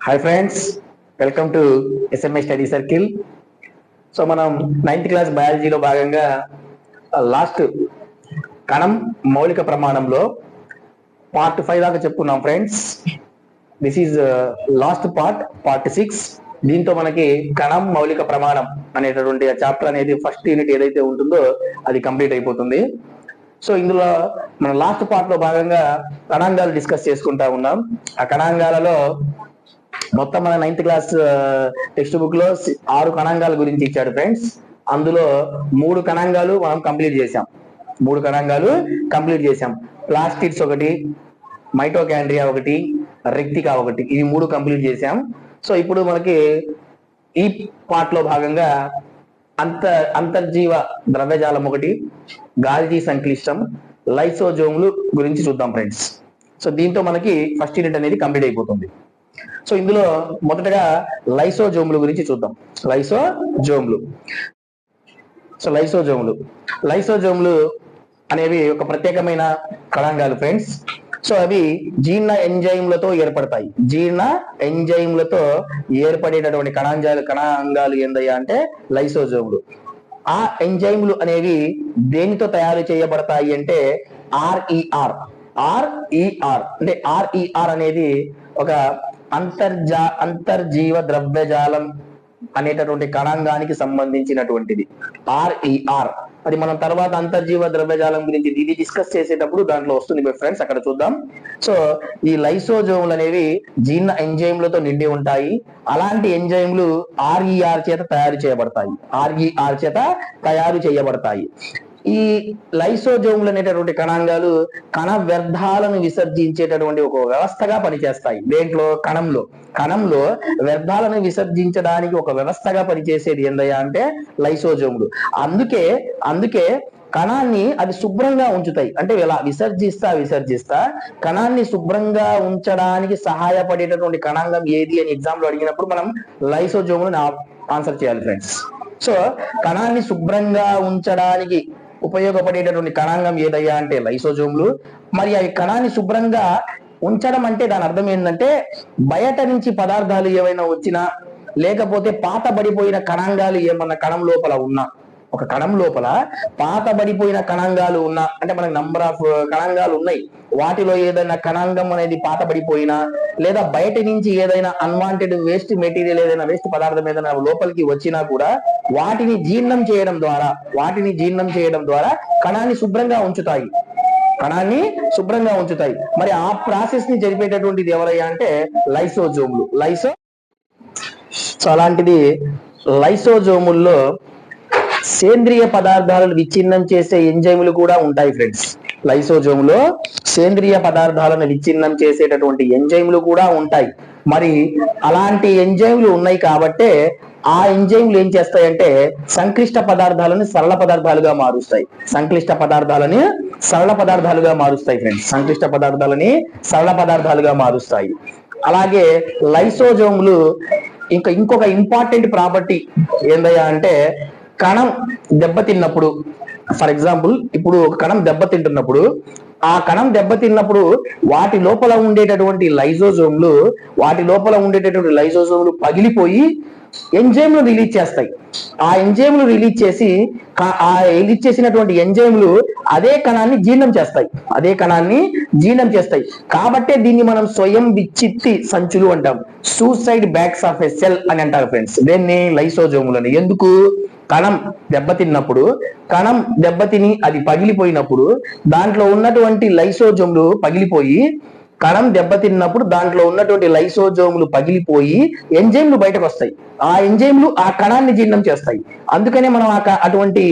Hi friends welcome to SMI study circle so మనం ninth class బయాలజీలో భాగంగా last కణం మౌలిక ప్రమాణంలో పార్ట్ ఫైవ్ దాకా చెప్పుకున్నాం friends this is last part part six దీంతో మనకి కణం మౌలిక ప్రమాణం అనేటటువంటి చాప్టర్ అనేది ఫస్ట్ యూనిట్ ఏదైతే ఉంటుందో అది కంప్లీట్ అయిపోతుంది. సో ఇందులో మన లాస్ట్ పార్ట్లో భాగంగా కణాంగాలు డిస్కస్ చేసుకుంటా ఉన్నాం. ఆ కణాంగాలలో మొత్తం మన నైన్త్ క్లాస్ టెక్స్ట్ బుక్లో ఆరు కణాంగాల గురించి ఇచ్చాడు ఫ్రెండ్స్ అందులో మూడు కణాంగాలు మనం కంప్లీట్ చేసాం మూడు కణాంగాలు కంప్లీట్ చేసాం ప్లాస్టిడ్స్ ఒకటి మైటోకాండ్రియా ఒకటి రెక్తికా ఒకటి. ఇవి మూడు కంప్లీట్ చేసాం సో ఇప్పుడు మనకి ఈ పార్ట్లో భాగంగా అంత అంతర్జీవ ద్రవ్యజాలం ఒకటి గాల్జీ సంక్లిష్టం లైసోజోమ్లు గురించి చూద్దాం ఫ్రెండ్స్ సో దీంతో మనకి ఫస్ట్ యూనిట్ అనేది కంప్లీట్ అయిపోతుంది. సో ఇందులో మొదటగా లైసోజోములు గురించి చూద్దాం. లైసోజోములు. సో లైసోజోములు. లైసోజోములు అనేవి ఒక ప్రత్యేకమైన కళాంగాలు ఫ్రెండ్స్. సో అవి జీర్ణ ఎంజైమ్లతో ఏర్పడతాయి. జీర్ణ ఎంజైమ్లతో ఏర్పడేటటువంటి కణాంజాలు కణాంగాలు ఏందయ్యా అంటే లైసోజోములు. ఆ ఎంజైమ్లు అనేవి దేనితో తయారు చేయబడతాయి అంటే ఆర్ఈఆర్ ఆర్ఈఆర్ అంటే ఆర్ఈఆర్ అనేది ఒక అంతర్జా అంతర్జీవ ద్రవ్యజాలం అనేటటువంటి కణాంగానికి సంబంధించినటువంటిది. ఆర్ఈఆర్ అది మనం తర్వాత అంతర్జీవ ద్రవ్యజాలం గురించి ఇది డిస్కస్ చేసేటప్పుడు దాంట్లో వస్తుంది మీ ఫ్రెండ్స్ అక్కడ చూద్దాం. సో ఈ లైసోజోములు అనేవి జీర్ణ ఎంజైమ్లతో నిండి ఉంటాయి. అలాంటి ఎంజైమ్లు ఆర్ఈఆర్ చేత తయారు చేయబడతాయి. ఆర్ఈఆర్ చేత తయారు చేయబడతాయి. ఈ లైసోజోములు అనేటటువంటి కణాంగాలు కణ వ్యర్థాలను విసర్జించేటటువంటి ఒక వ్యవస్థగా పనిచేస్తాయి. దేంట్లో? కణంలో. కణంలో వ్యర్థాలను విసర్జించడానికి ఒక వ్యవస్థగా పనిచేసేది ఏందయ్యా అంటే లైసోజోములు. అందుకే అందుకే కణాన్ని అది శుభ్రంగా ఉంచుతాయి. అంటే ఇలా విసర్జిస్తా విసర్జిస్తా కణాన్ని శుభ్రంగా ఉంచడానికి సహాయపడేటటువంటి కణాంగం ఏది అని ఎగ్జామ్లో అడిగినప్పుడు మనం లైసోజోములను ఆన్సర్ చేయాలి ఫ్రెండ్స్. సో కణాన్ని శుభ్రంగా ఉంచడానికి ఉపయోగపడేటటువంటి కణాంగం ఏదయ్యా అంటే లైసోజోమ్లు. మరి అవి కణాన్ని శుభ్రంగా ఉంచడం అంటే దాని అర్థం ఏంటంటే బయట నుంచి పదార్థాలు ఏవైనా వచ్చినా లేకపోతే పాత పడిపోయిన కణాంగాలు ఏమన్నా కణం లోపల ఉన్నా ఒక కణం లోపల పాతబడిపోయిన కణాంగాలు ఉన్న అంటే మనకి నంబర్ ఆఫ్ కణాంగాలు ఉన్నాయి. వాటిలో ఏదైనా కణాంగం అనేది పాతబడిపోయినా లేదా బయట నుంచి ఏదైనా అన్వాంటెడ్ వేస్ట్ మెటీరియల్ ఏదైనా వేస్ట్ పదార్థం ఏదైనా లోపలికి వచ్చినా కూడా వాటిని జీర్ణం చేయడం ద్వారా వాటిని జీర్ణం చేయడం ద్వారా కణాన్ని శుభ్రంగా ఉంచుతాయి. కణాన్ని శుభ్రంగా ఉంచుతాయి. మరి ఆ ప్రాసెస్ని జరిపేటటువంటిది ఎవరయ్యా అంటే లైసోజోములు. లైసో సో అలాంటిది లైసోజోముల్లో సేంద్రియ పదార్థాలను విచ్ఛిన్నం చేసే ఎంజైములు కూడా ఉంటాయి ఫ్రెండ్స్ లైసోజోములో సేంద్రియ పదార్థాలను విచ్ఛిన్నం చేసేటటువంటి ఎంజైములు కూడా ఉంటాయి. మరి అలాంటి ఎంజైములు ఉన్నాయి కాబట్టే ఆ ఎంజైములు ఏం చేస్తాయంటే సంక్లిష్ట పదార్థాలను సరళ పదార్థాలుగా మారుస్తాయి. సంక్లిష్ట పదార్థాలని సరళ పదార్థాలుగా మారుస్తాయి ఫ్రెండ్స్ సంక్లిష్ట పదార్థాలని సరళ పదార్థాలుగా మారుస్తాయి. అలాగే లైసోజోములు ఇంకా ఇంకొక ఇంపార్టెంట్ ప్రాపర్టీ ఏందయ్యా అంటే కణం దెబ్బతిన్నప్పుడు ఫర్ ఎగ్జాంపుల్ ఇప్పుడు ఒక కణం దెబ్బతింటున్నప్పుడు ఆ కణం దెబ్బతిన్నప్పుడు వాటి లోపల ఉండేటటువంటి లైజోజోమ్లు వాటి లోపల ఉండేటటువంటి లైజోజోమ్లు పగిలిపోయి ఎంజైమ్లు రిలీజ్ చేస్తాయి. ఆ ఎంజైమ్లు రిలీజ్ చేసి ఆ రిలీజ్ చేసినటువంటి ఎంజైమ్లు అదే కణాన్ని జీర్ణం చేస్తాయి. అదే కణాన్ని జీర్ణం చేస్తాయి. కాబట్టే దీన్ని మనం స్వయం విచ్చిత్తి సంచులు అంటాం. Suicide bags of a cell అని అంటారు ఫ్రెండ్స్ దేన్ని లైసోజోములని ఎందుకు? కణం దెబ్బతిన్నప్పుడు కణం దెబ్బతిని అది పగిలిపోయినప్పుడు దాంట్లో ఉన్నటువంటి లైసోజోములు పగిలిపోయి కణం దెబ్బతిన్నప్పుడు దాంట్లో ఉన్నటువంటి లైసోజోములు పగిలిపోయి ఎంజైమ్లు బయటకు వస్తాయి ఆ ఎంజైమ్లు ఆ కణాన్ని జీర్ణం చేస్తాయి. అందుకనే మనం అటువంటి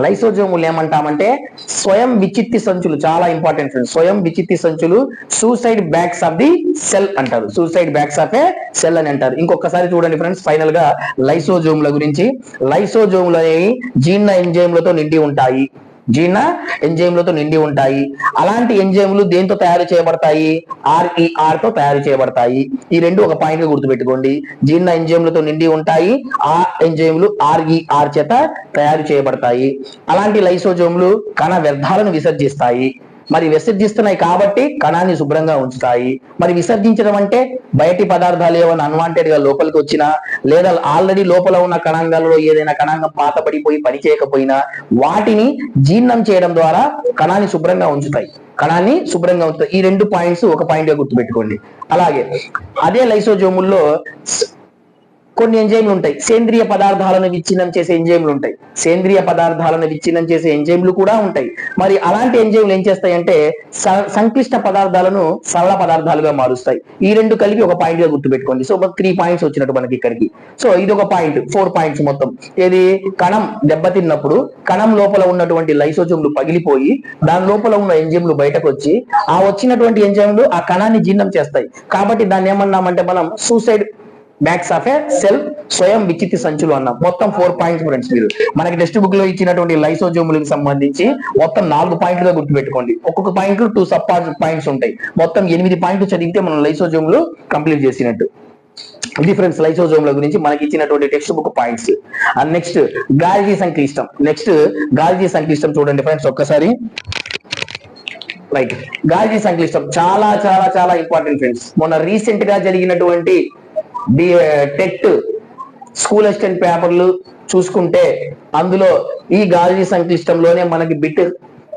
లైసోజోములు ఏమంటామంటే స్వయం విచిత్తి సంచులు చాలా ఇంపార్టెంట్ ఫ్రెండ్స్ స్వయం విచిత్తి సంచులు suicide bags of the cell అంటారు. Suicide bags of a cell అని అంటారు. ఇంకొకసారి చూడండి ఫ్రెండ్స్ ఫైనల్గా లైసోజోముల గురించి. లైసోజోములు అనేవి జీర్ణ ఎంజైమ్లతో నిండి ఉంటాయి. జీర్ణ ఎంజైమ్లతో నిండి ఉంటాయి. అలాంటి ఎంజైమ్లు దేంతో తయారు చేయబడతాయి? ఆర్ఈఆర్తో తయారు చేయబడతాయి. ఈ రెండు ఒక పాయింట్గా గుర్తుపెట్టుకోండి. జీర్ణ ఎంజైమ్లతో నిండి ఉంటాయి. ఆ ఎంజైమ్లు ఆర్ఈఆర్ చేత తయారు చేయబడతాయి. అలాంటి లైసోజోమ్లు కణ వ్యర్థాలను విసర్జిస్తాయి. మరి విసర్జిస్తున్నాయి కాబట్టి కణాన్ని శుభ్రంగా ఉంచుతాయి. మరి విసర్జించడం అంటే బయటి పదార్థాలు ఏమైనా అన్వాంటెడ్గా లోపలికి వచ్చినా లేదా ఆల్రెడీ లోపల ఉన్న కణాంగాలలో ఏదైనా కణాంగం పాత పడిపోయి పని చేయకపోయినా వాటిని జీర్ణం చేయడం ద్వారా కణాన్ని శుభ్రంగా ఉంచుతాయి. కణాన్ని శుభ్రంగా ఉంచుతాయి. ఈ రెండు పాయింట్స్ ఒక పాయింట్గా గుర్తుపెట్టుకోండి. అలాగే అదే లైసోజోముల్లో కొన్ని ఎంజైమ్లు ఉంటాయి. సేంద్రియ పదార్థాలను విచ్ఛిన్నం చేసే ఎంజైమ్లు ఉంటాయి. సేంద్రియ పదార్థాలను విచ్ఛిన్నం చేసే ఎంజైమ్లు కూడా ఉంటాయి. మరి అలాంటి ఎంజైమ్లు ఏం చేస్తాయంటే స- సంక్లిష్ట పదార్థాలను సరళ పదార్థాలుగా మారుస్తాయి. ఈ రెండు కలిపి ఒక పాయింట్గా గుర్తుపెట్టుకోండి. సో త్రీ పాయింట్స్ వచ్చినట్టు మనకి ఇక్కడికి. సో ఇది ఒక పాయింట్ ఫోర్ పాయింట్స్ మొత్తం. ఏది? కణం దెబ్బతిన్నప్పుడు కణం లోపల ఉన్నటువంటి లైసోజోమ్లు పగిలిపోయి దాని లోపల ఉన్న ఎంజైమ్లు బయటకు వచ్చి ఆ వచ్చినటువంటి ఎంజైమ్లు ఆ కణాన్ని జీర్ణం చేస్తాయి. కాబట్టి దాన్ని ఏమన్నామంటే మనం suicide bags of a cell స్వయం విచిత్తి సంచులు అన్నాం మొత్తం ఫోర్ పాయింట్స్ ఫ్రెండ్స్ మీరు. మనకి టెక్స్ట్ బుక్లో ఇచ్చినటువంటి లైసోజోములకు సంబంధించి మొత్తం నాలుగు పాయింట్లుగా గుర్తుపెట్టుకోండి. ఒక్కొక్క పాయింట్ టూ సబ్ పాయింట్స్ ఉంటాయి. మొత్తం ఎనిమిది పాయింట్లు చదివితే మనం లైసోజోములు కంప్లీట్ చేసినట్టు. ఇది ఫ్రెండ్స్ లైసోజోమ్ల గురించి మనకి ఇచ్చినటువంటి textbook points and next Golgi సంక్లిష్టం next Golgi సంక్లిష్టం చూడండి ఫ్రెండ్స్ ఒక్కసారి. రైట్ గాల్జీ సంక్లిష్టం చాలా చాలా చాలా ఇంపార్టెంట్ ఫ్రెండ్స్ మొన్న రీసెంట్గా జరిగినటువంటి టెట్ స్కూల్ అసిస్టెంట్ పేపర్లు చూసుకుంటే అందులో ఈ గాల్జీ సంక్లిష్టంలోనే మనకి బిట్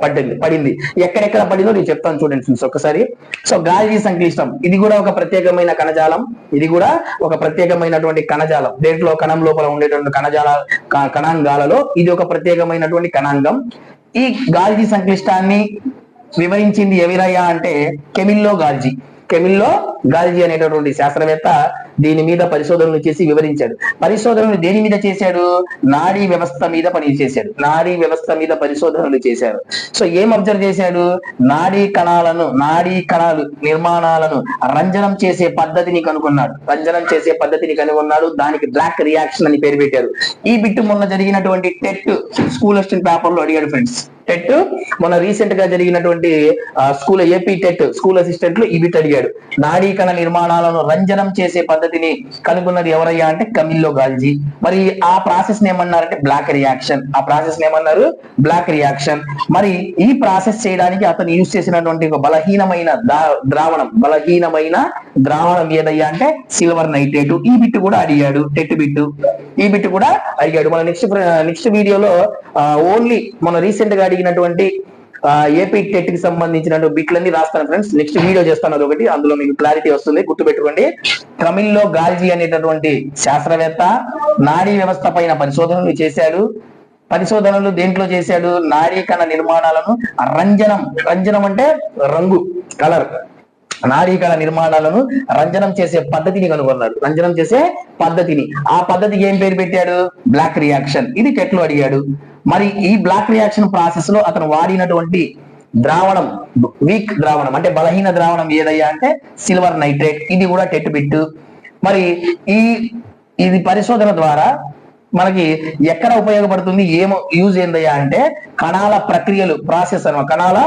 పడింది పడింది. ఎక్కడెక్కడ పడిందో నేను చెప్తాను చూడండి ఫ్రెండ్స్ ఒకసారి. సో గాల్జీ సంక్లిష్టం ఇది కూడా ఒక ప్రత్యేకమైన కణజాలం ఇది కూడా ఒక ప్రత్యేకమైనటువంటి కణజాలం. దేంట్లో? కణం లోపల ఉండేటువంటి కణజాల కణాంగాలలో ఇది ఒక ప్రత్యేకమైనటువంటి కణాంగం. ఈ గాల్జీ సంక్లిష్టాన్ని వివరించింది ఎవిరయ్యా అంటే కెమిల్లో గాల్జీ కెమిల్లో గాల్జీ అనేటటువంటి శాస్త్రవేత్త దీని మీద పరిశోధనలు చేసి వివరించాడు. పరిశోధనలు దేని మీద చేశాడు? నాడీ వ్యవస్థ మీద పని చేశాడు. నాడీ వ్యవస్థ మీద పరిశోధనలు చేశాడు. సో ఏం అబ్జర్వ్ చేశాడు? నాడీ కణాలను నాడీ కణాలు నిర్మాణాలను రంజనం చేసే పద్ధతిని కనుగొన్నాడు. రంజనం చేసే పద్ధతిని కనుగొన్నాడు. దానికి బ్లాక్ రియాక్షన్ అని పేరు పెట్టారు. ఈ బిట్టు మొన్న జరిగినటువంటి టెట్ స్కూల్ అసిస్టెంట్ పేపర్లో అడిగాడు ఫ్రెండ్స్. టెట్ మొన్న రీసెంట్గా జరిగినటువంటి స్కూల్ ఏపీ టెట్ స్కూల్ అసిస్టెంట్లో ఈ బిట్ అడిగాడు. నాడీ కణ నిర్మాణాలను రంజనం చేసే పద్ధతి పద్ధతిని కనుగొన్నది ఎవరయ్యా అంటే కమిల్లో గాల్జీ మరి ఆ ప్రాసెస్ ఏమన్నారంటే బ్లాక్ రియాక్షన్. ఆ ప్రాసెస్ ఏమన్నారు? Black reaction. మరి ఈ ప్రాసెస్ చేయడానికి అతను యూజ్ చేసినటువంటి ఒక బలహీనమైన ద్రావణం. బలహీనమైన ద్రావణం ఏదయ్యా అంటే సిల్వర్ నైట్రేట్. ఈ బిట్ కూడా అడిగాడు. టెట్ బిట్ ఈ బిట్ కూడా అడిగాడు. మన నెక్స్ట్ నెక్స్ట్ వీడియోలో ఓన్లీ మన రీసెంట్గా అడిగినటువంటి ఏపీ టెట్కి సంబంధించిన బిట్లన్నీ రాస్తాను ఫ్రెండ్స్ నెక్స్ట్ వీడియో చేస్తాను అదొకటి. అందులో మీకు క్లారిటీ వస్తుంది. గుర్తుపెట్టుకోండి. తమిళ్ళో గాల్జీ అనేటటువంటి శాస్త్రవేత్త నాడీ వ్యవస్థ పైన పరిశోధనలు చేశాడు. పరిశోధనలు దేంట్లో చేశాడు? నాడీ కణ నిర్మాణాలను రంజనం. రంజనం అంటే రంగు కలర్ నాడీకణ నిర్మాణాలను రంజనం చేసే పద్ధతిని కనుగొన్నాడు. రంజనం చేసే పద్ధతిని. ఆ పద్ధతికి ఏం పేరు పెట్టాడు? బ్లాక్ రియాక్షన్ ఇది టెట్లో అడిగాడు. మరి ఈ బ్లాక్ రియాక్షన్ ప్రాసెస్లో అతను వాడినటువంటి ద్రావణం వీక్ ద్రావణం అంటే బలహీన ద్రావణం ఏదయ్యా అంటే సిల్వర్ నైట్రేట్ ఇది కూడా టెట్ బిట్ మరి ఈ ఇది పరిశోధన ద్వారా మనకి ఎక్కడ ఉపయోగపడుతుంది ఏమో యూజ్ ఏందయ్యా అంటే కణాల ప్రక్రియలు ప్రాసెస్ అనమాట. కణాల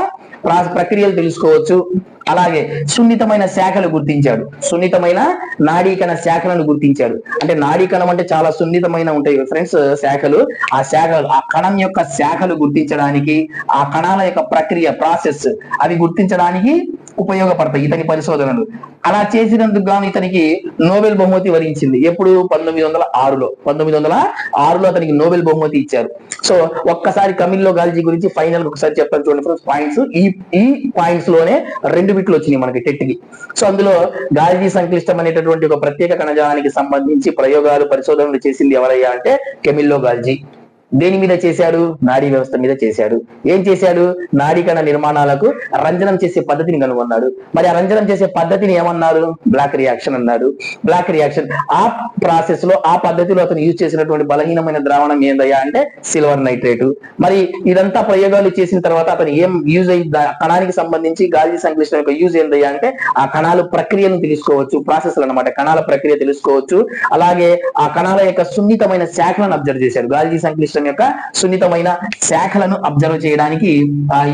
ప్రక్రియలు తెలుసుకోవచ్చు. అలాగే సున్నితమైన శాఖలు గుర్తించాడు. సున్నితమైన నాడీకణ శాఖలను గుర్తించాడు. అంటే నాడీకణం అంటే చాలా సున్నితమైన ఉంటాయి ఫ్రెండ్స్ శాఖలు. ఆ శాఖలు ఆ కణం యొక్క శాఖలు గుర్తించడానికి ఆ కణాల యొక్క ప్రక్రియ ప్రాసెస్ అవి గుర్తించడానికి ఉపయోగపడతాయి ఇతని పరిశోధనలు. అలా చేసినందుకు గాను ఇతనికి నోబెల్ బహుమతి వరించింది. ఎప్పుడు? పంతొమ్మిది వందల ఆరులో. పంతొమ్మిది వందల ఆరులో అతనికి నోబెల్ బహుమతి ఇచ్చారు. సో ఒక్కసారి కమిల్లో గాల్జీ గురించి ఫైనల్ ఒకసారి చెప్తాను చూడండి ఫ్రెండ్స్ పాయింట్స్ ఈ ఈ పాయింట్స్లోనే రెండు బిట్లు వచ్చినాయి మనకి టెట్కి. సో అందులో గాల్జీ సంక్లిష్టమైనటువంటి ఒక ప్రత్యేక కణజాలానికి సంబంధించి ప్రయోగాలు పరిశోధనలు చేసింది ఎవరయ్యా అంటే కెమిల్లో గాల్జీ. దేని మీద చేశాడు? నాడీ వ్యవస్థ మీద చేశాడు. ఏం చేశాడు? నాడీ కణ నిర్మాణాలకు రంజనం చేసే పద్ధతిని కనుగొన్నాడు. మరి ఆ రంజనం చేసే పద్ధతిని ఏమన్నారు బ్లాక్ రియాక్షన్ అన్నాడు. బ్లాక్ రియాక్షన్ ఆ ప్రాసెస్లో ఆ పద్ధతిలో అతను యూజ్ చేసినటువంటి బలహీనమైన ద్రావణం ఏందయ్యా అంటే సిల్వర్ నైట్రేట్ మరి ఇదంతా ప్రయోగాలు చేసిన తర్వాత అతను ఏం యూజ్ అయ్యి కణానికి సంబంధించి గాలి సంక్లిష్టం యొక్క యూజ్ ఏందయ్యా అంటే ఆ కణాలు ప్రక్రియను తెలుసుకోవచ్చు. ప్రాసెస్ అన్నమాట. కణాల ప్రక్రియ తెలుసుకోవచ్చు. అలాగే ఆ కణాల యొక్క సున్నితమైన శాఖలను అబ్జర్వ్ చేశాడు. గాలి సంక్లిష్టం యొక్క సున్నితమైన శాఖలను అబ్జర్వ్ చేయడానికి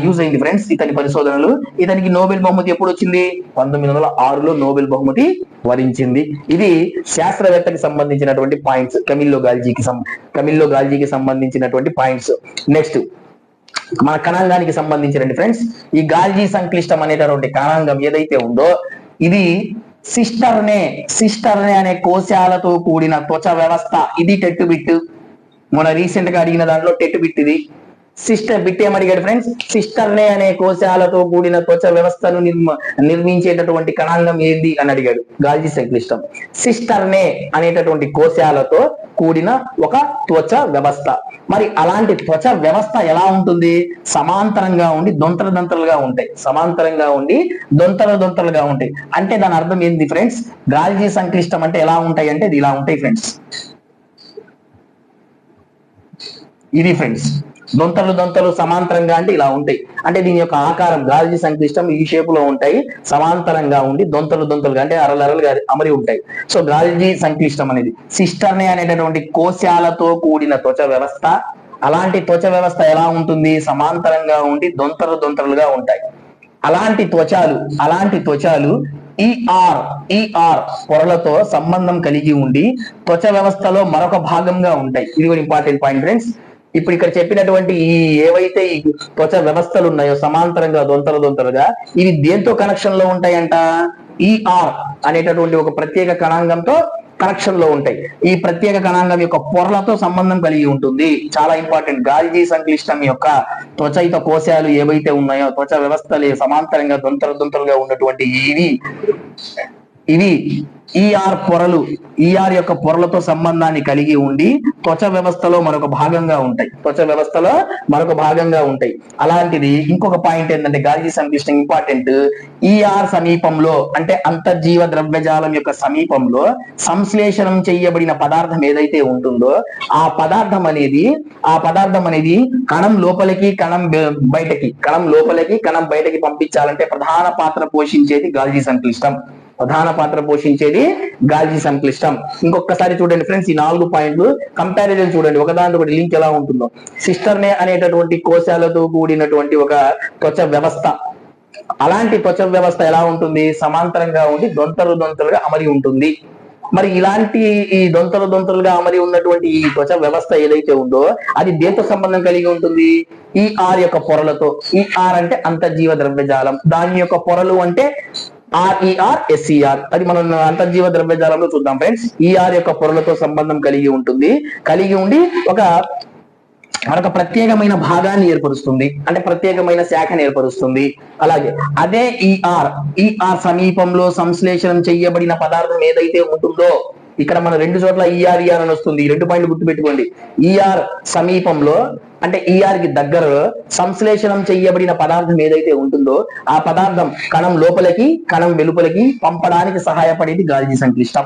యూజ్ అయింది ఫ్రెండ్స్ ఇతని పరిశోధనలు. ఇతనికి నోబెల్ బహుమతి ఎప్పుడు వచ్చింది? పంతొమ్మిది వందల ఆరులో నోబెల్ బహుమతి వరించింది. ఇది శాస్త్రవేత్తకి సంబంధించినటువంటి పాయింట్స్ కమిల్లో గాల్జీకి కమిల్లో గాల్జీకి సంబంధించినటువంటి పాయింట్స్ నెక్స్ట్ మన కణాంగానికి సంబంధించినండి ఫ్రెండ్స్ ఈ గాల్జీ సంక్లిష్టం అనేటటువంటి కణాంగం ఏదైతే ఉందో ఇది సిస్టర్నే సిస్టర్నే అనే కోశాలతో కూడిన త్వచ వ్యవస్థ. ఇది టెట్టు బిట్టు. మొన్న రీసెంట్గా అడిగిన దాంట్లో టెట్టు బిట్టిది. సిస్టర్ బిట్ ఏమడిగాడు ఫ్రెండ్స్ సిస్టర్నే అనే కోశాలతో కూడిన త్వచ వ్యవస్థను నిర్మ నిర్మించేటటువంటి కణాంగం ఏంది అని అడిగాడు. గాల్జీ సంక్లిష్టం. సిస్టర్నే అనేటటువంటి కోశాలతో కూడిన ఒక త్వచ వ్యవస్థ. మరి అలాంటి త్వచ వ్యవస్థ ఎలా ఉంటుంది? సమాంతరంగా ఉండి దొంతర దొంతలుగా ఉంటాయి. సమాంతరంగా ఉండి దొంతర దొంతలుగా ఉంటాయి. అంటే దాని అర్థం ఏంది ఫ్రెండ్స్ గాల్జీ సంక్లిష్టం అంటే ఎలా ఉంటాయి? అంటే ఇది ఇలా ఉంటాయి ఫ్రెండ్స్ ఇది ఫ్రెండ్స్ దొంతలు దొంతలు సమాంతరంగా అంటే ఇలా ఉంటాయి. అంటే దీని యొక్క ఆకారం గాల్జీ సంక్లిష్టం ఈ షేప్లో ఉంటాయి. సమాంతరంగా ఉండి దొంతలు దొంతలుగా అంటే అరలరలుగా అమరి ఉంటాయి. సో గాజీ సంక్లిష్టం అనేది సిస్టర్ని అనేటటువంటి కోశాలతో కూడిన త్వచ వ్యవస్థ అలాంటి త్వచ వ్యవస్థ ఎలా ఉంటుంది? సమాంతరంగా ఉండి దొంతలు దొంతలుగా ఉంటాయి. అలాంటి త్వచాలు అలాంటి త్వచాలు ఈఆర్ ఈఆర్ పొరలతో సంబంధం కలిగి ఉండి త్వచ వ్యవస్థలో మరొక భాగంగా ఉంటాయి. ఇది కూడా ఇంపార్టెంట్ పాయింట్ ఫ్రెండ్స్ ఇప్పుడు ఇక్కడ చెప్పినటువంటి ఈ ఏవైతే ఈ త్వచ వ్యవస్థలు ఉన్నాయో సమాంతరంగా దొంతలు దొంతలుగా ఇవి దేంతో కనెక్షన్లో ఉంటాయంట ఈఆర్ అనేటటువంటి ఒక ప్రత్యేక కణాంగంతో కనెక్షన్లో ఉంటాయి. ఈ ప్రత్యేక కణాంగం యొక్క పొరలతో సంబంధం కలిగి ఉంటుంది. చాలా ఇంపార్టెంట్. గాల్జీ సంక్లిష్టం యొక్క త్వచయిత కోశాలు ఏవైతే ఉన్నాయో త్వచ వ్యవస్థలు సమాంతరంగా దొంతర దొంతలుగా ఉన్నటువంటి ఇవి ఇవి ఈఆర్ పొరలు ఈఆర్ యొక్క పొరలతో సంబంధాన్ని కలిగి ఉండి త్వచ వ్యవస్థలో మరొక భాగంగా ఉంటాయి. త్వచ వ్యవస్థలో మరొక భాగంగా ఉంటాయి. అలాంటిది ఇంకొక పాయింట్ ఏంటంటే గాలి సంక్లిష్టం ఇంపార్టెంట్ ఈఆర్ సమీపంలో అంటే అంతర్జీవ ద్రవ్యజాలం యొక్క సమీపంలో సంశ్లేషణం చేయబడిన పదార్థం ఏదైతే ఉంటుందో ఆ పదార్థం అనేది ఆ పదార్థం అనేది కణం లోపలికి కణం బయటకి కణం లోపలికి కణం బయటకి పంపించాలంటే ప్రధాన పాత్ర పోషించేది గాల్జీ సంక్లిష్టం. ప్రధాన పాత్ర పోషించేది గాల్జీ సంక్లిష్టం. ఇంకొకసారి చూడండి ఫ్రెండ్స్ ఈ నాలుగు పాయింట్లు కంపారిజన్ చూడండి. ఒకదాని ఒకటి లింక్ ఎలా ఉంటుందో. సిస్టర్నే అనేటటువంటి కోశాలతో కూడినటువంటి ఒక త్వచ వ్యవస్థ. అలాంటి త్వచ వ్యవస్థ ఎలా ఉంటుంది? సమాంతరంగా ఉండి దొంతలు దొంతలుగా అమరి ఉంటుంది. మరి ఇలాంటి ఈ దొంతలు దొంతలుగా అమరి ఉన్నటువంటి ఈ త్వచ వ్యవస్థ ఏదైతే ఉందో అది దేంతో సంబంధం కలిగి ఉంటుంది? ఈ ఆర్ యొక్క పొరలతో. ఈ ఆర్ అంటే అంతర్జీవ ద్రవ్యజాలం. దాని యొక్క పొరలు అంటే ఆర్ఈఆర్ ఎస్ఈఆర్ అది మనం అంతర్జీవ ద్రవ్యజాలంలో చూద్దాం ఫ్రెండ్స్ ఈఆర్ యొక్క పొరలతో సంబంధం కలిగి ఉంటుంది. కలిగి ఉండి ఒక మరొక ప్రత్యేకమైన భాగాన్ని ఏర్పరుస్తుంది. అంటే ప్రత్యేకమైన శాఖను ఏర్పరుస్తుంది. అలాగే అదే ఈఆర్ ఈఆర్ సమీపంలో సంశ్లేషణం చేయబడిన పదార్థం ఏదైతే ఉంటుందో ఇక్కడ మన రెండు చోట్ల ఈఆర్ ఈఆర్ అని వస్తుంది. ఈ రెండు పాయింట్లు గుర్తుపెట్టుకోండి. ఈఆర్ సమీపంలో అంటే ఈఆర్కి దగ్గరలో సంశ్లేషణం చేయబడిన పదార్థం ఏదైతే ఉంటుందో ఆ పదార్థం కణం లోపలికి కణం వెలుపలికి పంపడానికి సహాయపడేది గాల్జీ సంక్లిష్టం.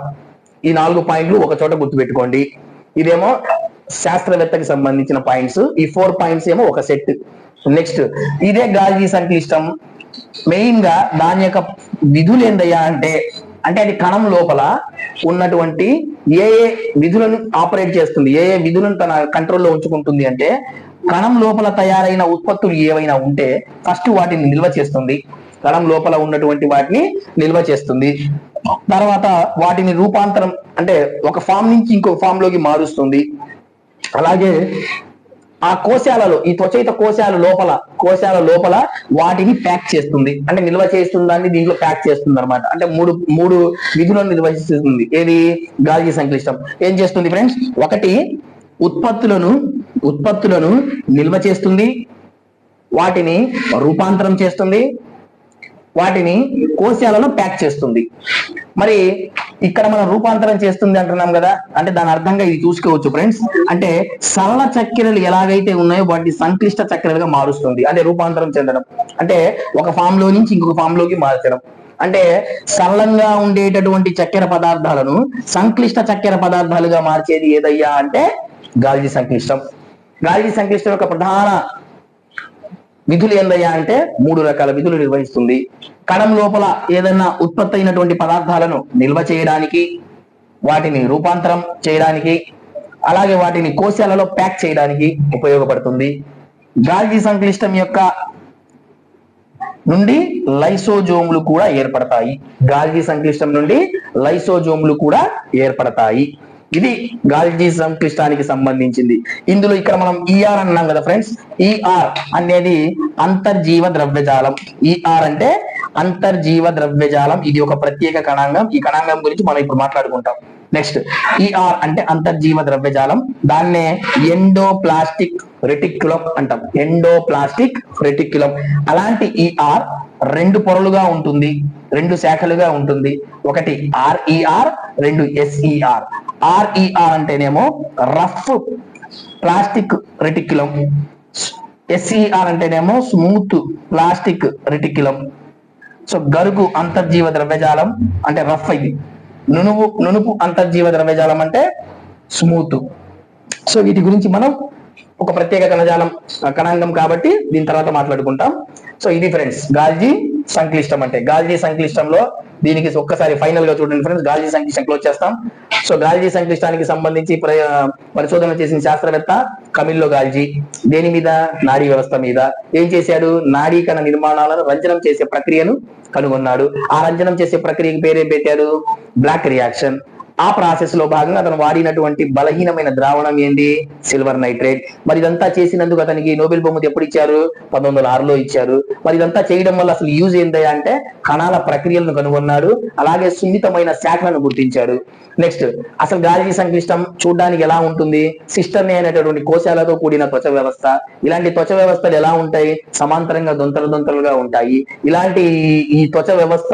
ఈ నాలుగు పాయింట్లు ఒక చోట గుర్తుపెట్టుకోండి. ఇదేమో శాస్త్రవేత్తకి సంబంధించిన పాయింట్స్. ఈ ఫోర్ పాయింట్స్ ఏమో ఒక సెట్. నెక్స్ట్ ఇదే గాల్జీ సంక్లిష్టం. మెయిన్గా దాని యొక్క విధులు ఏందయ్యా అంటే అంటే అది కణం లోపల ఉన్నటువంటి ఏ ఏ విధులను ఆపరేట్ చేస్తుంది ఏ ఏ విధులను తన కంట్రోల్లో ఉంచుకుంటుంది అంటే కణం లోపల తయారైన ఉత్పత్తులు ఏవైనా ఉంటే ఫస్ట్ వాటిని నిల్వ చేస్తుంది. కణం లోపల ఉన్నటువంటి వాటిని నిల్వ చేస్తుంది. తర్వాత వాటిని రూపాంతరం అంటే ఒక ఫామ్ నుంచి ఇంకో ఫామ్లోకి మారుస్తుంది. అలాగే ఆ కోశాలలో ఈ త్వచయిత కోశాల లోపల కోశాల లోపల వాటిని ప్యాక్ చేస్తుంది. అంటే నిల్వ చేస్తుందాన్ని దీంట్లో ప్యాక్ చేస్తుంది అనమాట అంటే మూడు మూడు విధులను నిర్వహిస్తుంది ఏది? గాజీ సంక్లిష్టం. ఏం చేస్తుంది ఫ్రెండ్స్? ఒకటి ఉత్పత్తులను ఉత్పత్తులను నిల్వ చేస్తుంది. వాటిని రూపాంతరం చేస్తుంది. వాటిని కోశాలను ప్యాక్ చేస్తుంది. మరి ఇక్కడ మనం రూపాంతరం చేస్తుంది అంటున్నాం కదా. అంటే దాని అర్థంగా ఇది చూసుకోవచ్చు ఫ్రెండ్స్. అంటే సరళ చక్కెరలు ఎలాగైతే ఉన్నాయో వాటిని సంక్లిష్ట చక్కెరలుగా మారుస్తుంది. అంటే రూపాంతరం చెందడం. అంటే ఒక ఫామ్లో నుంచి ఇంకొక ఫామ్లోకి మార్చడం. అంటే సరళంగా ఉండేటటువంటి చక్కెర పదార్థాలను సంక్లిష్ట చక్కెర పదార్థాలుగా మార్చేది ఏదయ్యా అంటే గాల్జీ సంక్లిష్టం. గాల్జీ సంక్లిష్టం యొక్క ప్రధాన విధులు ఏందయ్యా అంటే మూడు రకాల విధులు నిర్వహిస్తుంది. కణం లోపల ఏదైనా ఉత్పత్తి అయినటువంటి పదార్థాలను నిల్వ చేయడానికి వాటిని రూపాంతరం చేయడానికి అలాగే వాటిని కోశాలలో ప్యాక్ చేయడానికి ఉపయోగపడుతుంది. గాల్జీ సంక్లిష్టం యొక్క నుండి లైసోజోములు కూడా ఏర్పడతాయి. గాల్జీ సంక్లిష్టం నుండి లైసోజోములు కూడా ఏర్పడతాయి. ఇది గాల్జీ సంక్లిష్టానికి సంబంధించింది. ఇందులో ఇక్కడ మనం ఈఆర్ అన్నాం కదా ఫ్రెండ్స్ ఈఆర్ అనేది అంతర్జీవ ద్రవ్యజాలం. ఈఆర్ అంటే అంతర్జీవ ద్రవ్యజాలం. ఇది ఒక ప్రత్యేక కణాంగం. ఈ కణాంగం గురించి మనం ఇప్పుడు మాట్లాడుకుంటాం. నెక్స్ట్ ఈఆర్ అంటే అంతర్జీవ ద్రవ్యజాలం. దాన్నే ఎండో ప్లాస్టిక్ రెటిక్యులం అంటాం. ఎండో ప్లాస్టిక్ రెటిక్యులం అలాంటి ఈఆర్ రెండు పొరలుగా ఉంటుంది రెండు శాఖలుగా ఉంటుంది. ఒకటి ఆర్ఈఆర్ రెండు ఎస్ఈఆర్ ఆర్ఈఆర్ అంటేనేమో రఫ్ ప్లాస్టిక్ రెటిక్యులం. ఎస్ఈఆర్ అంటేనేమో స్మూత్ ప్లాస్టిక్ రెటిక్యులం. సో గరుకు అంతర్జీవ ద్రవ్యజాలం అంటే రఫ్ ఇది. నునుపు నునుపు అంతర్జీవ ద్రవ్యజాలం అంటే స్మూత్. సో వీటి గురించి మనం ఒక ప్రత్యేక కణజాలం కణాంగం కాబట్టి దీని తర్వాత మాట్లాడుకుంటాం. సో ఇది ఫ్రెండ్స్ గాల్జీ సంక్లిష్టం అంటే గాల్జీ సంక్లిష్టంలో దీనికి ఒక్కసారి ఫైనల్గా చూడండి ఫ్రెండ్స్ గాల్జీ సంక్లిష్టం క్లోజ్ చేస్తాం. సో గాల్జీ సంక్లిష్టానికి సంబంధించి పరిశోధన చేసిన శాస్త్రవేత్త కమిల్లో గాల్జీ. దేని మీద? నాడీ వ్యవస్థ మీద. ఏం చేశాడు? నాడీ కణ నిర్మాణాలను రంజనం చేసే ప్రక్రియను కనుగొన్నాడు. ఆ రంజనం చేసే ప్రక్రియకి పేరేం పెట్టాడు? బ్లాక్ రియాక్షన్ ఆ ప్రాసెస్లో భాగంగా అతను వాడినటువంటి బలహీనమైన ద్రావణం ఏంటి? సిల్వర్ నైట్రేట్ మరి ఇదంతా చేసినందుకు అతనికి నోబెల్ బహుమతి ఎప్పుడు ఇచ్చారు? పంతొమ్మిది వందల ఆరులో ఇచ్చారు. మరి ఇదంతా చేయడం వల్ల అసలు యూజ్ ఏందయ్యా అంటే కణాల ప్రక్రియలను కనుగొన్నాడు అలాగే సున్నితమైన శాఖలను గుర్తించాడు. నెక్స్ట్ అసలు గాలి సంక్లిష్టం చూడడానికి ఎలా ఉంటుంది? సిస్టర్నే అనేటటువంటి కోశాలతో కూడిన త్వచ వ్యవస్థ. ఇలాంటి త్వచ వ్యవస్థలు ఎలా ఉంటాయి? సమాంతరంగా దొంతలు దొంతలుగా ఉంటాయి. ఇలాంటి ఈ త్వచ వ్యవస్థ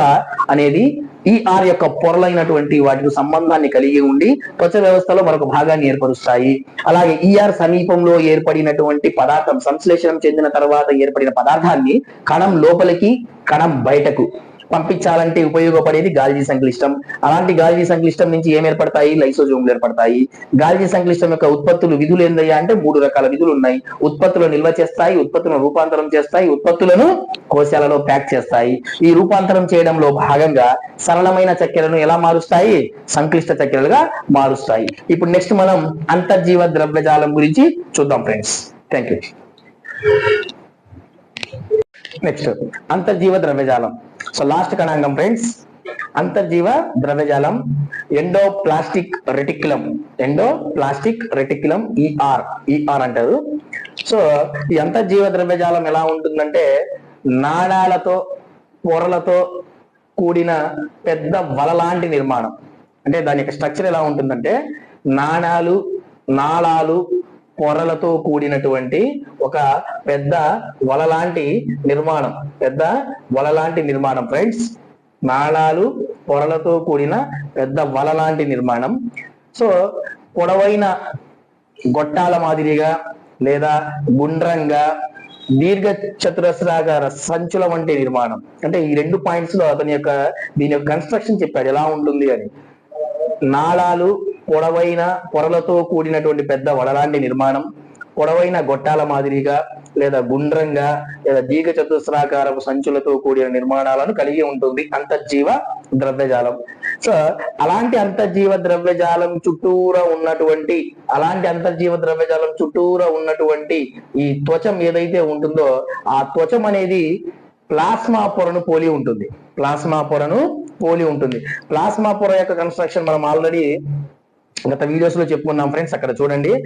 అనేది ఈ ఆర్ యొక్క పొరలైనటువంటి వాటికి సంబంధాన్ని కలిగి ఉండి త్వచ వ్యవస్థలో మరొక భాగాన్ని ఏర్పరుస్తాయి. అలాగే ఈఆర్ సమీపంలో ఏర్పడినటువంటి పదార్థం సంశ్లేషణం చెందిన తర్వాత ఏర్పడిన పదార్థాన్ని కణం లోపలికి కణం బయటకు పంపించాలంటే ఉపయోగపడేది గాల్జీ సంక్లిష్టం. అలాంటి గాల్జీ సంక్లిష్టం నుంచి ఏం ఏర్పడతాయి? లైసోజోమ్లు ఏర్పడతాయి. గాల్జీ సంక్లిష్టం యొక్క ఉత్పత్తులు విధులు ఏందయ్యా అంటే మూడు రకాల విధులు ఉన్నాయి. ఉత్పత్తులను నిల్వ చేస్తాయి ఉత్పత్తులను రూపాంతరం చేస్తాయి ఉత్పత్తులను కోశాలలో ప్యాక్ చేస్తాయి. ఈ రూపాంతరం చేయడంలో భాగంగా సరళమైన చక్కెరను ఎలా మారుస్తాయి? సంక్లిష్ట చక్కెరలుగా మారుస్తాయి. ఇప్పుడు నెక్స్ట్ మనం అంతర్జీవ ద్రవ్యజాలం గురించి చూద్దాం ఫ్రెండ్స్ థ్యాంక్ యూ నెక్స్ట్ అంతర్జీవ ద్రవ్యజాలం. సో లాస్ట్ కణాంగం ఫ్రెండ్స్ అంతర్జీవ ద్రవ్యజాలం. Endo plastic reticulum endo plastic reticulum ER ER అంటారు. సో ఈ అంతర్జీవ ద్రవ్యజాలం ఎలా ఉంటుందంటే నాణాలతో పొరలతో కూడిన పెద్ద వల లాంటి నిర్మాణం. అంటే దాని యొక్క స్ట్రక్చర్ ఎలా ఉంటుందంటే నాణాలు నాళాలు పొరలతో కూడినటువంటి ఒక పెద్ద వల లాంటి నిర్మాణం. పెద్ద వల లాంటి నిర్మాణం ఫ్రెండ్స్ నాళాలు పొరలతో కూడిన పెద్ద వల లాంటి నిర్మాణం. సో పొడవైన గొట్టాల మాదిరిగా లేదా గుండ్రంగా దీర్ఘ చతురస్రాకార సంచుల వంటి నిర్మాణం. అంటే ఈ రెండు పాయింట్స్లో అతని యొక్క దీని యొక్క కన్స్ట్రక్షన్ చెప్పాడు. ఎలా ఉంటుంది అని. నాళాలు పొడవైన పొరలతో కూడినటువంటి పెద్ద వడలాంటి నిర్మాణం పొడవైన గొట్టాల మాదిరిగా లేదా గుండ్రంగా లేదా దీర్ఘ చతుస్రాకారపు సంచులతో కూడిన నిర్మాణాలను కలిగి ఉంటుంది అంతర్జీవ ద్రవ్యజాలం. సో అలాంటి అంతర్జీవ ద్రవ్యజాలం చుట్టూరా ఉన్నటువంటి అలాంటి అంతర్జీవ ద్రవ్యజాలం చుట్టూరా ఉన్నటువంటి ఈ త్వచం ఏదైతే ఉంటుందో ఆ త్వచం అనేది ప్లాస్మా పొరను పోలి ఉంటుంది. ప్లాస్మా పొరను పోలి ఉంటుంది. ప్లాస్మా పొర యొక్క కన్స్ట్రక్షన్ మనం ఆల్రెడీ గత వీడియోస్లో చెప్పుకున్నాం ఫ్రెండ్స్ అక్కడ చూడండి.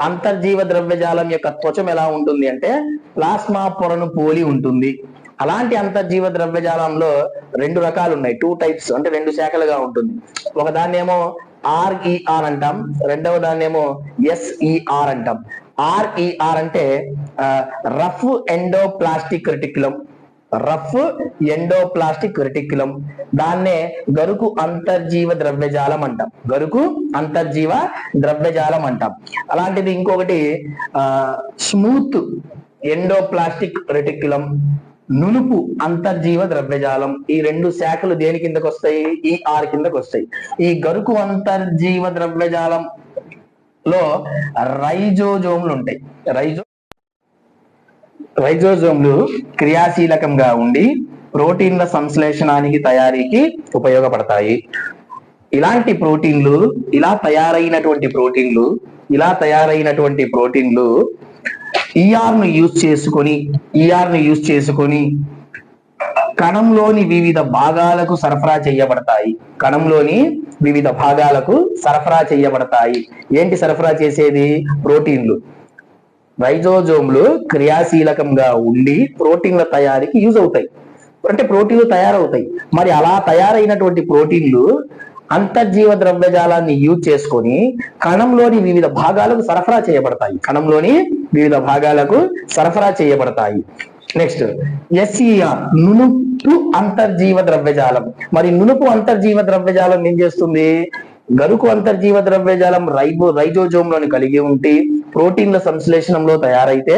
అంతర్జీవ ద్రవ్యజాలం యొక్క త్వచం ఎలా ఉంటుంది అంటే ప్లాస్మా పొరను పోలి ఉంటుంది. అలాంటి అంతర్జీవ ద్రవ్యజాలంలో రెండు రకాలు ఉన్నాయి. టూ టైప్స్ అంటే రెండు శాఖలుగా ఉంటుంది. ఒక ఏమో ఆర్ఈఆర్ అంటాం. రెండవ దాన్ని ఏమో ఎస్ఈఆర్ అంటాం. ఆర్ఈఆర్ అంటే rough endo plastic reticulum. Rough endoplastic reticulum. దాన్నే గరుకు అంతర్జీవ ద్రవ్యజాలం అంటాం. గరుకు అంతర్జీవ ద్రవ్యజాలం అంటాం. అలాంటిది ఇంకొకటి స్మూత్ ఎండోప్లాస్టిక్ రెటిక్యులం నునుపు అంతర్జీవ ద్రవ్యజాలం. ఈ రెండు శాఖలు దేని కిందకు వస్తాయి ఈ ఆర్ కిందకు వస్తాయి ఈ గరుకు అంతర్జీవ ద్రవ్యజాలం లో రైజోజోమ్లు ఉంటాయి. రైజో రైజోజోమ్లు క్రియాశీలకంగా ఉండి ప్రోటీన్ల సంశ్లేషణానికి తయారీకి ఉపయోగపడతాయి. ఇలాంటి ప్రోటీన్లు ఇలా తయారైనటువంటి ప్రోటీన్లు ఇలా తయారైనటువంటి ప్రోటీన్లు ఈఆర్ను యూజ్ చేసుకొని ఈఆర్ను యూజ్ చేసుకొని కణంలోని వివిధ భాగాలకు సరఫరా చేయబడతాయి. కణంలోని వివిధ భాగాలకు సరఫరా చేయబడతాయి. ఏంటి సరఫరా చేసేది? ప్రోటీన్లు. రైజోజోమ్లు క్రియాశీలకంగా ఉండి ప్రోటీన్ల తయారీకి యూజ్ అవుతాయి. అంటే ప్రోటీన్లు తయారవుతాయి. మరి అలా తయారైనటువంటి ప్రోటీన్లు అంతర్జీవ ద్రవ్యజాలాన్ని యూజ్ చేసుకొని కణంలోని వివిధ భాగాలకు సరఫరా చేయబడతాయి. కణంలోని వివిధ భాగాలకు సరఫరా చేయబడతాయి. నెక్స్ట్ ఎస్ఈఆర్ నునుపు అంతర్జీవ ద్రవ్యజాలం. మరి నునుపు అంతర్జీవ ద్రవ్యజాలం ఏం చేస్తుంది? గరుకు అంతర్జీవ ద్రవ్యజాలం రైబో రైజోజోమ్లను కలిగి ఉండి ప్రోటీన్ల సంశ్లేషణంలో తయారైతే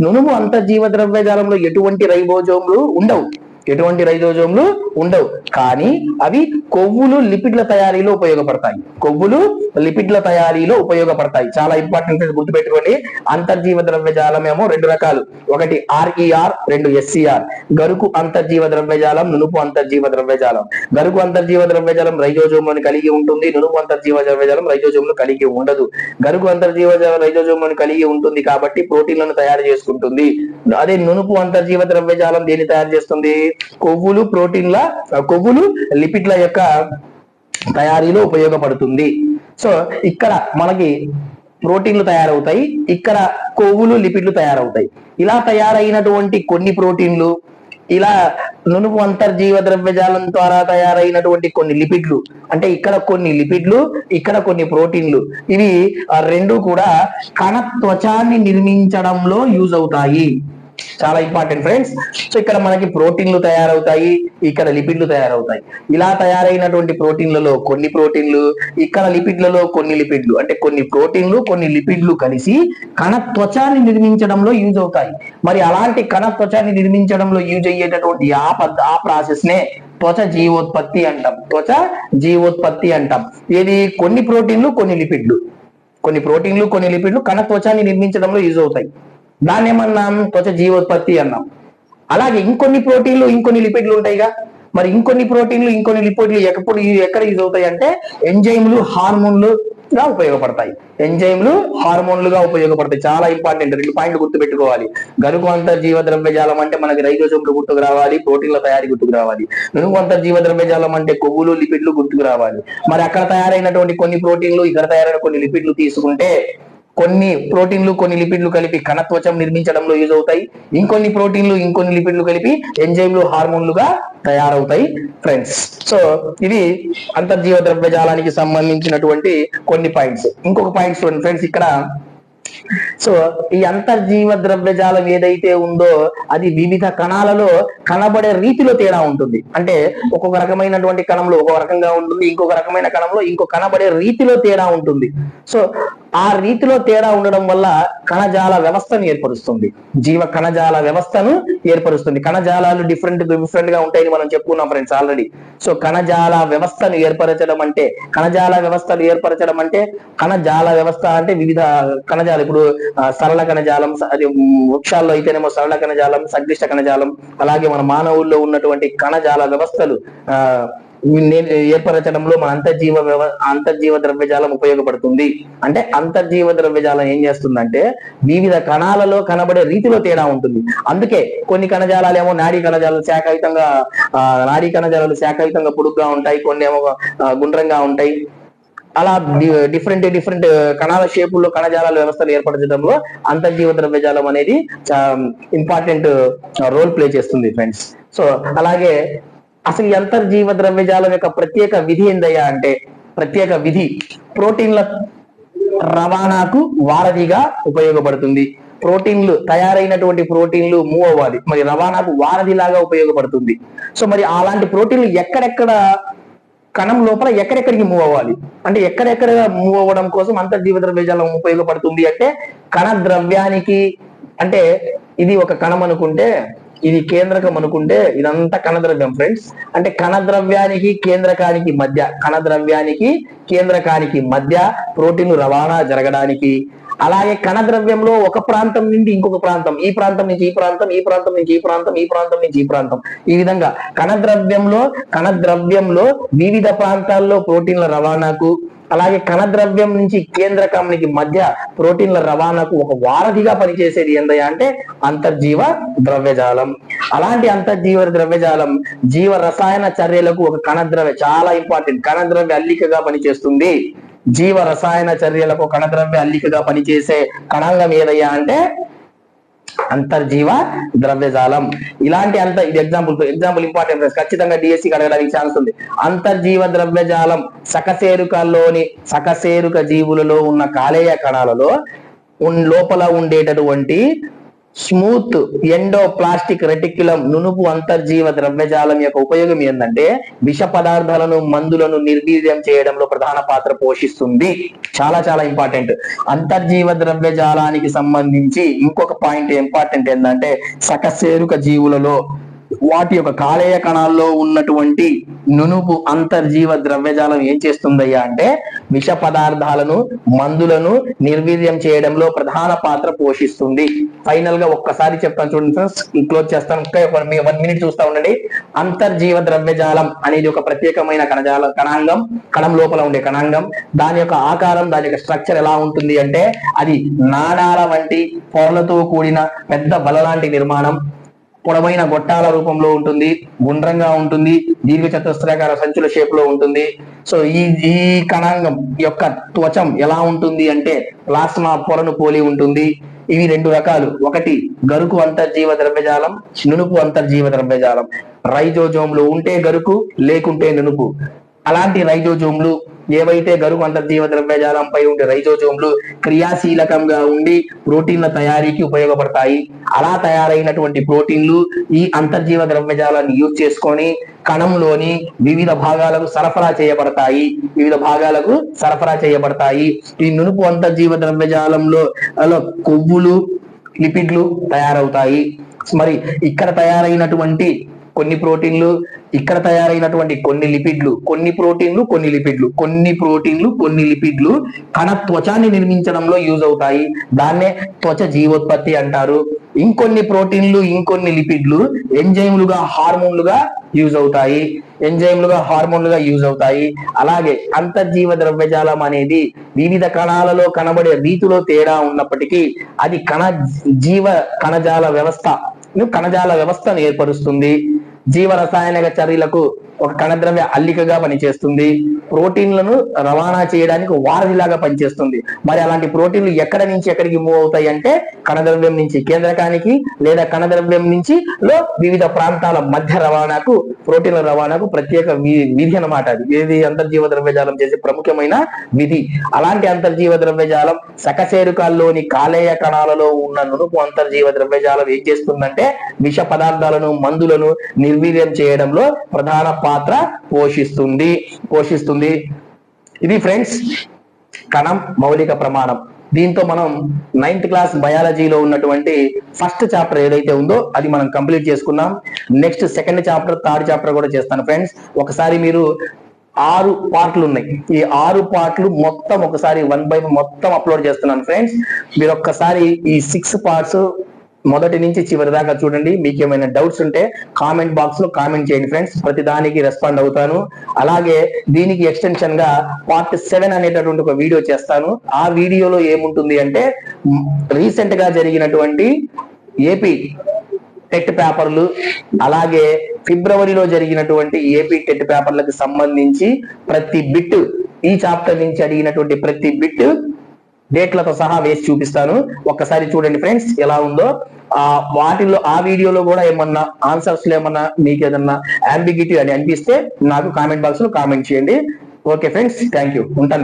నునుము అంతర్జీవ ద్రవ్యజాలంలో ఎటువంటి రైబోజోమ్లు ఉండవు. ఎటువంటి రైజోజోమ్లు ఉండవు. కానీ అవి కొవ్వులు లిపిడ్ల తయారీలో ఉపయోగపడతాయి. కొవ్వులు లిపిడ్ల తయారీలో ఉపయోగపడతాయి. చాలా ఇంపార్టెంట్ గుర్తుపెట్టుకోండి. అంతర్జీవ ద్రవ్యజాలం ఏమో రెండు రకాలు. ఒకటి ఆర్ఈఆర్ రెండు ఎస్సీఆర్ గరుకు అంతర్జీవ ద్రవ్యజాలం నునుపు అంతర్జీవ ద్రవ్యజాలం గరుకు అంతర్జీవ ద్రవ్యజాలం రైజోజోమ్లను కలిగి ఉంటుంది. నునుపు అంతర్జీవ ద్రవ్యజాలం రైజోజోమ్లు కలిగి ఉండదు. గరుకు అంతర్జీవ రైజోజోమ్లను కలిగి ఉంటుంది కాబట్టి ప్రోటీన్లను తయారు చేసుకుంటుంది. అదే నునుపు అంతర్జీవ ద్రవ్యజాలం దేని తయారు చేస్తుంది? కొవ్వులు ప్రోటీన్ల కొవ్వులు లిపిడ్ల యొక్క తయారీలో ఉపయోగపడుతుంది. సో ఇక్కడ మనకి ప్రోటీన్లు తయారవుతాయి ఇక్కడ కొవ్వులు లిపిడ్లు తయారవుతాయి. ఇలా తయారైనటువంటి కొన్ని ప్రోటీన్లు ఇలా నునుపు అంతర్జీవ ద్రవ్యజాలం ద్వారా తయారైనటువంటి కొన్ని లిపిడ్లు అంటే ఇక్కడ కొన్ని లిపిడ్లు ఇక్కడ కొన్ని ప్రోటీన్లు ఇవి రెండు కూడా కణ త్వచాన్ని నిర్మించడంలో యూజ్ అవుతాయి. చాలా ఇంపార్టెంట్ ఫ్రెండ్స్ సో ఇక్కడ మనకి ప్రోటీన్లు తయారవుతాయి ఇక్కడ లిపిడ్లు తయారవుతాయి. ఇలా తయారైనటువంటి ప్రోటీన్లలో కొన్ని ప్రోటీన్లు ఇక్కడ లిపిడ్లలో కొన్ని లిపిడ్లు అంటే కొన్ని ప్రోటీన్లు కొన్ని లిపిడ్లు కలిసి కణ త్వచాన్ని నిర్మించడంలో యూజ్ అవుతాయి. మరి అలాంటి కణ త్వచాన్ని నిర్మించడంలో యూజ్ అయ్యేటటువంటి ఆ పద్ ఆ ప్రాసెస్ నే త్వచ జీవోత్పత్తి అంటాం. త్వచ జీవోత్పత్తి అంటాం. ఇది కొన్ని ప్రోటీన్లు కొన్ని లిపిడ్లు కొన్ని ప్రోటీన్లు కొన్ని లిపిడ్లు కణ త్వచాన్ని నిర్మించడంలో యూజ్ అవుతాయి. దాన్ని ఏమన్నాం త్వచ జీవోత్పత్తి అన్నాం. అలాగే ఇంకొన్ని ప్రోటీన్లు ఇంకొన్ని లిపిడ్లు ఉంటాయిగా. మరి ఇంకొన్ని ప్రోటీన్లు ఇంకొన్ని లిపిడ్లు ఎప్పుడు ఎక్కడ యూజ్ అవుతాయి అంటే ఎంజైమ్లు హార్మోన్లు గా ఉపయోగపడతాయి. ఎంజైమ్లు హార్మోన్లుగా ఉపయోగపడతాయి. చాలా ఇంపార్టెంట్. రెండు పాయింట్లు గుర్తుపెట్టుకోవాలి. గనుకు అంతర్జీవ ద్రవ్యజాలం అంటే మనకి రైజోజోమ్లు గుర్తుకు రావాలి ప్రోటీన్ల తయారీ గుర్తుకు రావాలి. గనుకు అంతర్జీవ ద్రవ్యజాలం అంటే కొవ్వులు లిపిడ్లు గుర్తుకు రావాలి. మరి అక్కడ తయారైనటువంటి కొన్ని ప్రోటీన్లు ఇక్కడ తయారైన కొన్ని లిపిడ్లు తీసుకుంటే కొన్ని ప్రోటీన్లు కొన్ని లిపిడ్లు కలిపి కణత్వచం నిర్మించడంలో యూజ్ అవుతాయి. ఇంకొన్ని ప్రోటీన్లు ఇంకొన్ని లిపిడ్లు కలిపి ఎంజైమ్లు హార్మోన్లుగా తయారవుతాయి ఫ్రెండ్స్ సో ఇది అంతర్జీవ ద్రవ్యజాలానికి సంబంధించినటువంటి కొన్ని పాయింట్స్ ఇంకొక పాయింట్స్ చూడండి. ఫ్రెండ్స్ ఇక్కడ సో ఈ అంతర్జీవ ద్రవ్యజాలం ఏదైతే ఉందో అది వివిధ కణాలలో కనబడే రీతిలో తేడా ఉంటుంది. అంటే ఒక్కొక్క రకమైనటువంటి కణంలో ఒక రకంగా ఉంటుంది ఇంకొక రకమైన కణంలో ఇంకో కనబడే రీతిలో తేడా ఉంటుంది. సో ఆ రీతిలో తేడా ఉండడం వల్ల కణజాల వ్యవస్థను ఏర్పరుస్తుంది. జీవ కణజాల వ్యవస్థను ఏర్పరుస్తుంది. కణజాలాలు డిఫరెంట్ డిఫరెంట్గా ఉంటాయని మనం చెప్పుకున్నాం ఫ్రెండ్స్ ఆల్రెడీ సో కణజాల వ్యవస్థను ఏర్పరచడం అంటే కణజాల వ్యవస్థను ఏర్పరచడం అంటే కణజాల వ్యవస్థ అంటే వివిధ కణజాల ఇప్పుడు సరళ కణజాలం అది వృక్షాల్లో అయితేనేమో సరళ కణజాలం సంక్లిష్ట కణజాలం అలాగే మన మానవుల్లో ఉన్నటువంటి కణజాల వ్యవస్థలు ఏర్పరచడంలో మన అంతర్జీవ వ్యవ అంతర్జీవ ద్రవ్యజాలం ఉపయోగపడుతుంది. అంటే అంతర్జీవ ద్రవ్యజాలం ఏం చేస్తుందంటే వివిధ కణాలలో కనబడే రీతిలో తేడా ఉంటుంది. అందుకే కొన్ని కణజాలాలు ఏమో నాడీ కణజాలం శాఖాయుతంగా ఆ, నాడీ కణజాలాలు శాఖాయుతంగా పొడుగ్గా ఉంటాయి కొన్ని ఏమో గుండ్రంగా ఉంటాయి. అలా డిఫరెంట్ డిఫరెంట్ కణాల షేపుల్లో కణజాలాల వ్యవస్థలు ఏర్పరచడంలో అంతర్జీవ ద్రవ్యజాలం అనేది ఇంపార్టెంట్ రోల్ ప్లే చేస్తుంది ఫ్రెండ్స్ సో అలాగే అసలు ఈ అంతర్జీవ ద్రవ్యజాలం యొక్క ప్రత్యేక విధి ఏందయ్యా అంటే ప్రత్యేక విధి ప్రోటీన్ల రవాణాకు వారధిగా ఉపయోగపడుతుంది. ప్రోటీన్లు తయారైనటువంటి ప్రోటీన్లు మూవ్ అవ్వాలి. మరి రవాణాకు వారధిలాగా ఉపయోగపడుతుంది. సో మరి అలాంటి ప్రోటీన్లు ఎక్కడెక్కడ కణం లోపల ఎక్కడెక్కడికి మూవ్ అవ్వాలి? అంటే ఎక్కడెక్కడ మూవ్ అవ్వడం కోసం అంతర్జీవ ద్రవ్యజాలం ఉపయోగపడుతుంది అంటే కణ ద్రవ్యానికి అంటే ఇది ఒక కణం అనుకుంటే ఇది కేంద్రకం అనుకుంటే ఇదంతా కణ ద్రవ్యం ఫ్రెండ్స్ అంటే కణ ద్రవ్యానికి కేంద్రకానికి మధ్య కణ ద్రవ్యానికి కేంద్రకానికి మధ్య ప్రోటీన్ రవాణా జరగడానికి అలాగే కణ ద్రవ్యంలో ఒక ప్రాంతం నుండి ఇంకొక ప్రాంతం ఈ ప్రాంతం నుంచి ఈ ప్రాంతం ఈ ప్రాంతం నుంచి ఈ ప్రాంతం ఈ ప్రాంతం నుంచి ఈ ప్రాంతం. ఈ విధంగా కణ ద్రవ్యంలో కణ ద్రవ్యంలో వివిధ ప్రాంతాల్లో ప్రోటీన్ల రవాణాకు అలాగే కణద్రవ్యం నుంచి కేంద్రకానికి మధ్య ప్రోటీన్ల రవాణాకు ఒక వారధిగా పనిచేసేది ఏందయ్యా అంటే అంతర్జీవ ద్రవ్యజాలం. అలాంటి అంతర్జీవ ద్రవ్యజాలం జీవ రసాయన చర్యలకు ఒక కణద్రవ్య చాలా ఇంపార్టెంట్ కణద్రవ్య అల్లికగా పనిచేస్తుంది. జీవ రసాయన చర్యలకు కణద్రవ్య అల్లికగా పనిచేసే కణాంగం ఏదయ్యా అంటే అంతర్జీవ ద్రవ్యజాలం. ఇలాంటి అంత ఇది ఎగ్జాంపుల్ ఎగ్జాంపుల్ ఇంపార్టెంట్ ఖచ్చితంగా డిఎస్సి అడగడానికి ఛాన్స్ ఉంది. అంతర్జీవ ద్రవ్యజాలం సకశేరుకల్లోని సకశేరుక జీవులలో ఉన్న కాలేయ కణాలలో ఉన్- లోపల ఉండేటటువంటి స్మూత్ ఎండో ప్లాస్టిక్ రెటిక్యులం నునుపు అంతర్జీవ ద్రవ్యజాలం యొక్క ఉపయోగం ఏంటంటే విష పదార్థాలను మందులను నిర్వీర్యం చేయడంలో ప్రధాన పాత్ర పోషిస్తుంది. చాలా చాలా ఇంపార్టెంట్. అంతర్జీవ ద్రవ్యజాలానికి సంబంధించి ఇంకొక పాయింట్ ఇంపార్టెంట్ ఏంటంటే సకశేరుక జీవులలో వాటి యొక్క కాలేయ కణాల్లో ఉన్నటువంటి నునుపు అంతర్జీవ ద్రవ్యజాలం ఏం చేస్తుందయ్యా అంటే విష పదార్థాలను మందులను నిర్వీర్యం చేయడంలో ప్రధాన పాత్ర పోషిస్తుంది. ఫైనల్గా ఒక్కసారి చెప్తాను చూడండి ఫ్రెండ్స్ క్లోజ్ చేస్తాను. ఒకే వన్ మినిట్ చూస్తా ఉండండి. అంతర్జీవ ద్రవ్యజాలం అనేది ఒక ప్రత్యేకమైన కణజాల కణాంగం కణం లోపల ఉండే కణాంగం. దాని యొక్క ఆకారం దాని యొక్క స్ట్రక్చర్ ఎలా ఉంటుంది అంటే అది నాడాల వంటి పొరలతో కూడిన పెద్ద బల లాంటి నిర్మాణం. పొడవైన గొట్టాల రూపంలో ఉంటుంది గుండ్రంగా ఉంటుంది దీర్ఘ చతుస్త్రాకార సంచుల షేప్లో ఉంటుంది. సో ఈ ఈ కణాంగం యొక్క త్వచం ఎలా ఉంటుంది అంటే ప్లాస్మా పొరను పోలి ఉంటుంది. ఇవి రెండు రకాలు. ఒకటి గరుకు అంతర్జీవ ద్రవ్యజాలం నునుపు అంతర్జీవ ద్రవ్యజాలం. రైజోజోమ్లు ఉంటే గరుకు లేకుంటే నునుపు. అలాంటి రైజోజోమ్లు ఏవైతే గరువు అంతర్జీవ ద్రవ్యజాలంపై ఉండే రైజోజోమ్లు క్రియాశీలకంగా ఉండి ప్రోటీన్ల తయారీకి ఉపయోగపడతాయి. అలా తయారైనటువంటి ప్రోటీన్లు ఈ అంతర్జీవ ద్రవ్యజాలాన్ని యూజ్ చేసుకొని కణంలోని వివిధ భాగాలకు సరఫరా చేయబడతాయి. వివిధ భాగాలకు సరఫరా చేయబడతాయి. ఈ నునుపు అంతర్జీవ ద్రవ్యజాలంలో కొవ్వులు లిపిడ్లు తయారవుతాయి. మరి ఇక్కడ తయారైనటువంటి కొన్ని ప్రోటీన్లు ఇక్కడ తయారైనటువంటి కొన్ని లిపిడ్లు కొన్ని ప్రోటీన్లు కొన్ని లిపిడ్లు కొన్ని ప్రోటీన్లు కొన్ని లిపిడ్లు కణ త్వచాన్ని నిర్మించడంలో యూజ్ అవుతాయి. దాన్నే త్వచ జీవోత్పత్తి అంటారు. ఇంకొన్ని ప్రోటీన్లు ఇంకొన్ని లిపిడ్లు ఎంజైమ్లుగా హార్మోన్లుగా యూజ్ అవుతాయి. ఎంజైమ్లుగా హార్మోన్లుగా యూజ్ అవుతాయి. అలాగే అంతర్జీవ ద్రవ్యజాలం అనేది వివిధ కణాలలో కనబడే రీతిలో తేడా ఉన్నప్పటికీ అది కణ జీవ కణజాల వ్యవస్థ కణజాల వ్యవస్థను ఏర్పరుస్తుంది. జీవ రసాయనిక చర్యలకు ఒక కణద్రవ్య అల్లికగా పనిచేస్తుంది. ప్రోటీన్లను రవాణా చేయడానికి వారధిలాగా పనిచేస్తుంది. మరి అలాంటి ప్రోటీన్లు ఎక్కడ నుంచి ఎక్కడికి మూవ్ అవుతాయి అంటే కణద్రవ్యం నుంచి కేంద్రకానికి లేదా కణద్రవ్యం నుంచి లో వివిధ ప్రాంతాల మధ్య రవాణాకు ప్రోటీన్ల రవాణాకు ప్రత్యేక విధి అన్నమాట అది. ఏది అంతర్జీవ ద్రవ్యజాలం చేసే ప్రముఖమైన విధి. అలాంటి అంతర్జీవ ద్రవ్యజాలం సకశేరుకాల్లోని కాలేయ కణాలలో ఉన్న నునుపు అంతర్జీవ ద్రవ్యజాలం ఏం చేస్తుందంటే విష పదార్థాలను మందులను నిర్వీర్యం చేయడంలో ప్రధాన పాత్ర పోషిస్తుంది. పోషిస్తుంది. ఇది ఫ్రెండ్స్ కణం మౌలిక ప్రమాణం. దీంతో మనం నైన్త్ క్లాస్ బయాలజీలో ఉన్నటువంటి ఫస్ట్ చాప్టర్ ఏదైతే ఉందో అది మనం కంప్లీట్ చేసుకున్నాం next second chapter third chapter కూడా చేస్తాను ఫ్రెండ్స్ ఒకసారి మీరు ఆరు పార్ట్లు ఉన్నాయి. ఈ ఆరు పార్ట్లు మొత్తం ఒకసారి వన్ బై మొత్తం అప్లోడ్ చేస్తున్నాను ఫ్రెండ్స్ మీరు ఒక్కసారి ఈ సిక్స్ పార్ట్స్ మొదటి నుంచి చివరి దాకా చూడండి. మీకు ఏమైనా డౌట్స్ ఉంటే కామెంట్ బాక్స్లో కామెంట్ చేయండి ఫ్రెండ్స్ ప్రతి దానికి రెస్పాండ్ అవుతాను. అలాగే దీనికి ఎక్స్టెన్షన్గా పార్ట్ సెవెన్ అనేటటువంటి ఒక వీడియో చేస్తాను. ఆ వీడియోలో ఏముంటుంది అంటే రీసెంట్గా జరిగినటువంటి ఏపీ టెట్ పేపర్లు అలాగే ఫిబ్రవరిలో జరిగినటువంటి ఏపీ టెట్ పేపర్లకు సంబంధించి ప్రతి బిట్ ఈ చాప్టర్ నుంచి అడిగినటువంటి ప్రతి బిట్ డేట్లతో సహా వేసి చూపిస్తాను. ఒక్కసారి చూడండి ఫ్రెండ్స్ ఎలా ఉందో. ఆ వాటిల్లో ఆ వీడియోలో కూడా ఏమన్నా ఆన్సర్స్లో ఏమన్నా మీకు ఏదన్నా అంబిగిటీ అని అనిపిస్తే నాకు కామెంట్ బాక్స్లో కామెంట్ చేయండి. ఓకే ఫ్రెండ్స్ థ్యాంక్ యూ ఉంటాను.